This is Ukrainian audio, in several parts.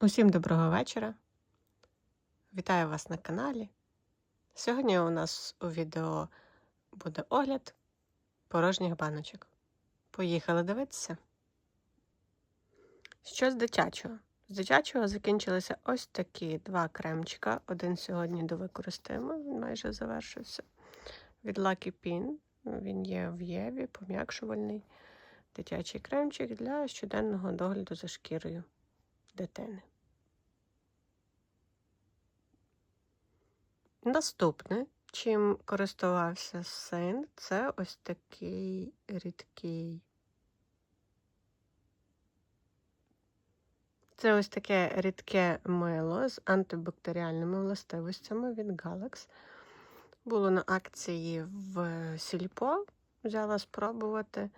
Усім доброго вечора. Вітаю вас на каналі. Сьогодні у нас у відео буде огляд порожніх баночок. Поїхали дивитися. Що з дитячого? З дитячого закінчилися ось такі два кремчика. Один сьогодні довикористаємо, він майже завершився. Від Lucky Pin. Він є в Єві, пом'якшувальний дитячий кремчик для щоденного догляду за шкірою дитини. Наступне, чим користувався син, це ось такий рідкий. Це ось таке рідке мило з антибактеріальними властивостями від Galax. Було на акції в Сільпо. Взяла спробувати.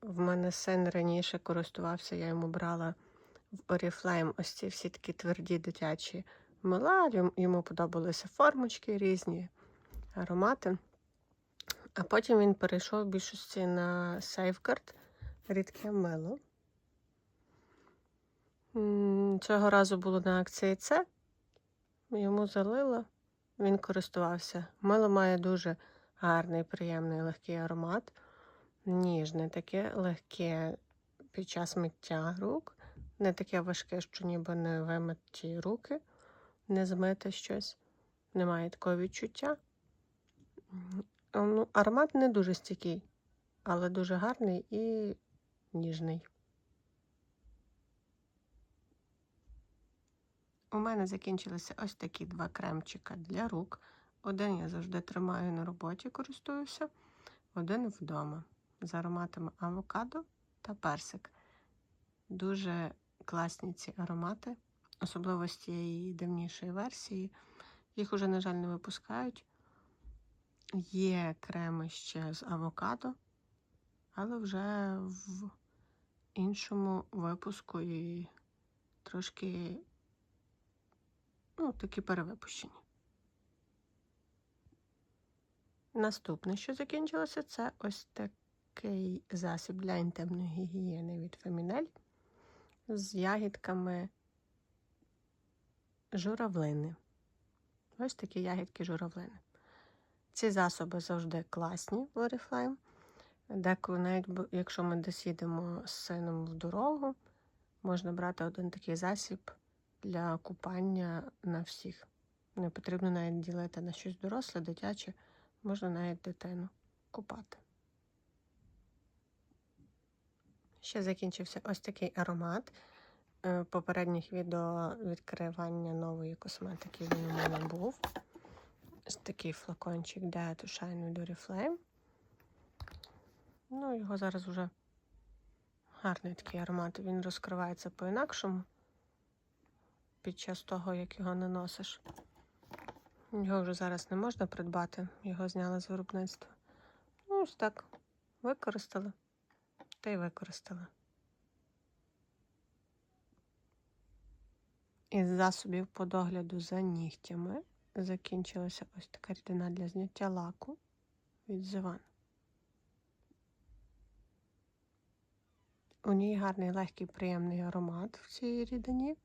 В мене син раніше користувався, я йому брала в Oriflame ось ці всі такі тверді дитячі мила. Йому- Йому подобалися формочки різні, аромати. А потім він перейшов в більшості на Safeguard рідке мило. Цього разу було на акції це. Йому залило, він користувався. Мило має дуже гарний, приємний легкий аромат. Ніжне таке, легке під час миття рук. Не таке важке, що ніби не вимиті руки, не змити щось. Немає такого відчуття. Ну, аромат не дуже стійкий, але дуже гарний і ніжний. У мене закінчилися ось такі два кремчика для рук. Один я завжди тримаю на роботі, користуюся, один вдома з ароматами авокадо та персик. Дуже класні ці аромати, особливо з цієї давнішої версії. Їх уже, на жаль, не випускають. Є креми ще з авокадо, але вже в іншому випуску і трошки ну, такі перевипущені. Наступне, що закінчилося, це ось такий засіб для інтимної гігієни від Фемінель з ягідками журавлини. Ось такі ягідки журавлини. Ці засоби завжди класні в Oriflame. Деколи, навіть якщо ми десь їдемо з сином в дорогу, можна брати один такий засіб для купання на всіх. Не потрібно навіть ділити на щось доросле, дитяче, можна навіть дитину купати. Ще закінчився ось такий аромат. Е, попередніх відео відкривання нової косметики він у мене був. Ось такий флакончик Dare to Shine від Oriflame. Ну, його зараз вже гарний такий аромат. Він розкривається по-інакшому під час того, як його наносиш. Його вже зараз не можна придбати, його зняли з виробництва. Ну, ось так. Використали та й використали. Із засобів по догляду за нігтями закінчилася ось така рідина для зняття лаку від Зиван. У ній гарний легкий приємний аромат в цій рідині.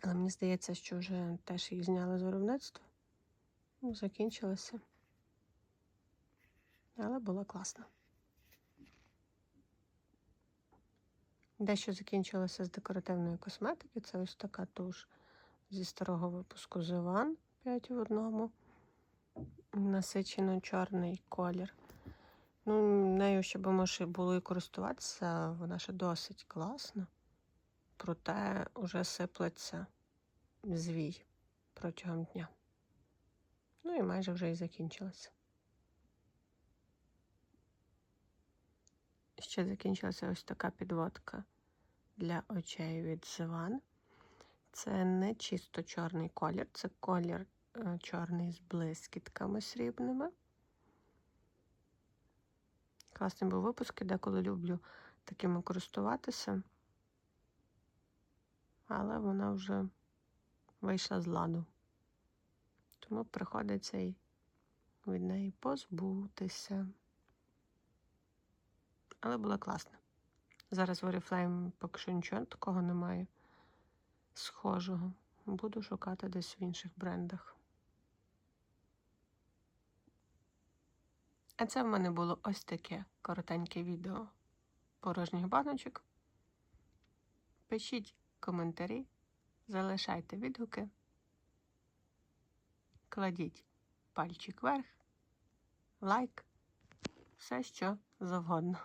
Але мені здається, що вже теж їх зняли з виробництва. Ну, закінчилося. Але було класно. Дещо закінчилося з декоративної косметики. Це ось така туш зі старого випуску Зиван 5 в одному. Насичено чорний колір. Ну, нею ще би може було і користуватися, вона ще досить класна. Проте вже сиплеться звій протягом дня. Ну і майже вже і закінчилася. Ще закінчилася ось така підводка для очей від Зиван. Це не чисто чорний колір, це колір е, чорний з блискітками срібними. Класний був випуск, деколи люблю такими користуватися. Але вона вже вийшла з ладу. Тому приходиться й від неї позбутися. Але була класна. Зараз в Oriflame поки що нічого такого немає. схожого. Буду шукати десь в інших брендах. А це в мене було ось таке коротеньке відео порожніх баночок. Пишіть коментарі, залишайте відгуки, кладіть пальчик вверх, лайк, все що завгодно.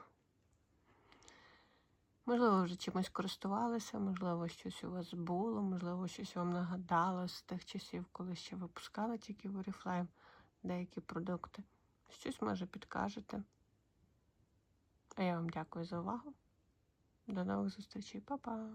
Можливо, вже чимось користувалися, можливо, щось у вас було, можливо, щось вам нагадало з тих часів, коли ще випускали тільки в Oriflame деякі продукти. Щось може підкажете. А я вам дякую за увагу. До нових зустрічей, Па-па!